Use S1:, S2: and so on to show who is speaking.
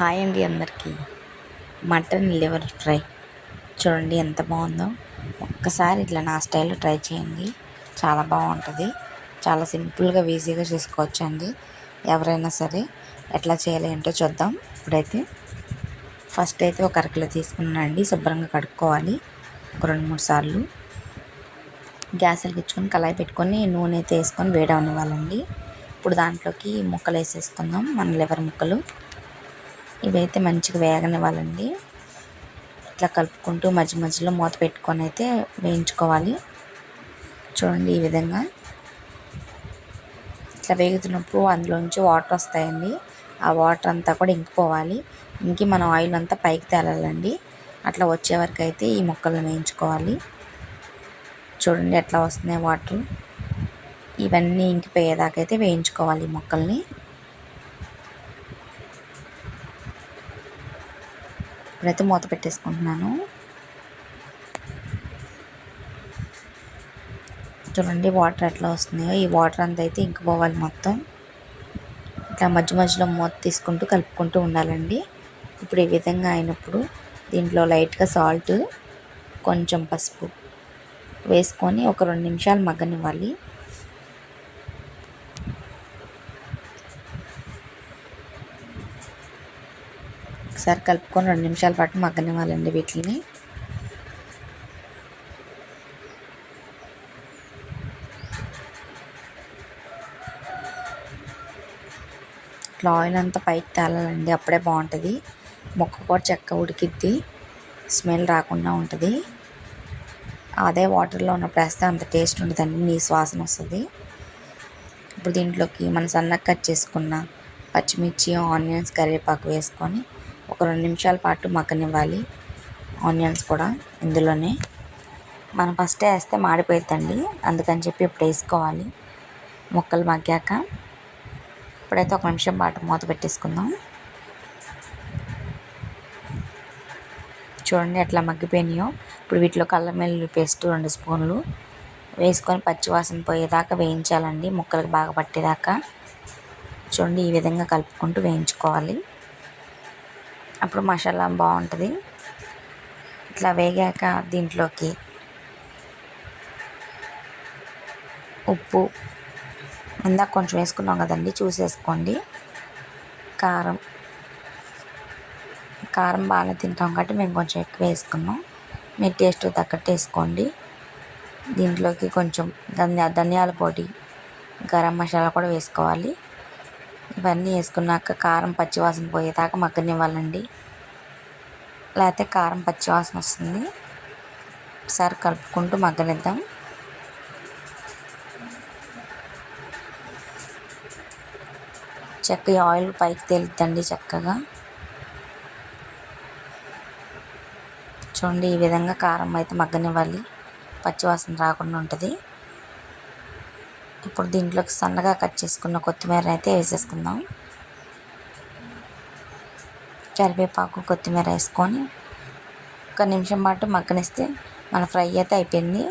S1: Hi అండి అందరికీ. Mutton liver fry. చూడండి ఎంత బాగుందో. ఒక్కసారి ఇట్లా నా స్టైల్లో ట్రై చేయండి. చాలా బాగుంటుంది. చాలా సింపుల్గా ఈజీగా చేసుకోవచ్చు అండి ఎవరైనా సరే ఎట్లా చేయాలి ఏంటో చూద్దాం. ఇప్పుడైతే ఫస్ట్ అయితే ఒక అరకిలో తీసుకున్నానండి శుభ్రంగా కడుక్కోవాలి. ఒక రెండు మూడు సార్లు గ్యాస్ వెలిగించుకొని కళాయి పెట్టుకొని నూనె అయితే వేసుకొని వేడవనివ్వాలండి. ఇప్పుడు దాంట్లోకి ముక్కలు వేసేసుకుందాం. మన లివర్ ముక్కలు. ఇవైతే మంచిగా వేగనివ్వాలండి. ఇట్లా కలుపుకుంటూ మధ్య మధ్యలో మూత పెట్టుకొని అయితే వేయించుకోవాలి. చూడండి ఈ విధంగా. ఇట్లా వేగుతున్నప్పుడు అందులోంచి వాటర్ వస్తాయండి. ఆ వాటర్ అంతా కూడా ఇంకిపోవాలి. ఇంకి మనం ఆయిల్ అంతా పైకి తేలాలండి. అట్లా వచ్చే వరకు అయితే ఈ ముక్కలను వేయించుకోవాలి. చూడండి ఎట్లా వస్తున్నాయి వాటర్. ఇవన్నీ ఇంకిపోయేదాకైతే వేయించుకోవాలి ఈ మొక్కల్ని. ఇప్పుడైతే మూత పెట్టేసుకుంటున్నాను. చూడండి వాటర్ ఎట్లా వస్తున్నాయో. ఈ వాటర్ అంతా అయితే ఇంకిపోవాలి మొత్తం. ఇట్లా మధ్య మధ్యలో మూత తీసుకుంటూ కలుపుకుంటూ ఉండాలండి. ఇప్పుడు ఈ విధంగా అయినప్పుడు దీంట్లో లైట్గా సాల్ట్ కొంచెం పసుపు వేసుకొని ఒక రెండు నిమిషాలు మగ్గనివ్వాలి. ఒకసారి కలుపుకొని రెండు నిమిషాల పాటు మగ్గనివ్వాలండి వీటిని. ఇట్లా ఆయిల్ అంతా పైకి తేలాలండి అప్పుడే బాగుంటుంది. మొక్క కూడా చెక్క ఉడికిద్ది స్మెల్ రాకుండా ఉంటుంది. అదే వాటర్లో ఉన్నప్పుడు వేస్తే అంత టేస్ట్ ఉంటుందండి నీ శ్వాసన వస్తుంది. ఇప్పుడు దీంట్లోకి మన సన్నగా కట్ చేసుకున్న పచ్చిమిర్చి ఆనియన్స్ కరివేపాకు వేసుకొని ఒక రెండు నిమిషాల పాటు మగ్గనివ్వాలి. ఆనియన్స్ కూడా ఇందులోనే. మనం ఫస్ట్ వేస్తే మాడిపోతుందండి అందుకని చెప్పి ఇప్పుడు వేసుకోవాలి. ముక్కలు మగ్గాక ఇప్పుడైతే ఒక నిమిషం పాటు మూత పెట్టేసుకుందాం. చూడండి ఎట్లా మగ్గిపోయినాయో. ఇప్పుడు వీటిలో కళ్ళమెల్లి పేస్ట్ రెండు స్పూన్లు వేసుకొని పచ్చివాసన పోయేదాకా వేయించాలండి. ముక్కలకు బాగా పట్టేదాకా. చూడండి ఈ విధంగా కలుపుకుంటూ వేయించుకోవాలి. అప్పుడు మసాలా బాగుంటుంది. ఇట్లా వేగాక దీంట్లోకి ఉప్పు ఇందాక కొంచెం వేసుకున్నాం కదండి చూసేసుకోండి. కారం కారం బాగానే తింటాం కాబట్టి మేము కొంచెం ఎక్కువ వేసుకున్నాం. మీ టేస్ట్ తగ్గట్టు వేసుకోండి. దీంట్లోకి కొంచెం ధనియా ధనియాల పొడి గరం మసాలా కూడా వేసుకోవాలి. ఇవన్నీ వేసుకున్నాక కారం పచ్చివాసన పోయేదాకా మగ్గనివ్వాలండి. లేకపోతే కారం పచ్చివాసన వస్తుంది. ఒకసారి కలుపుకుంటూ మగ్గనిద్దాం. చక్క ఆయిల్ పైకి తేలుద్దండి చక్కగా. చూడండి ఈ విధంగా కారం అయితే మగ్గనివ్వాలి. పచ్చివాసన రాకుండా ఉంటుంది. ఇప్పుడు దీంట్లోకి సన్నగా కట్ చేసుకున్న కొత్తిమీర అయితే వేసేసుకుందాం. కరివేపాకు కొత్తిమీర వేసుకొని ఒక నిమిషం పాటు మగ్గనిస్తే మన ఫ్రై అయితే అయిపోయింది.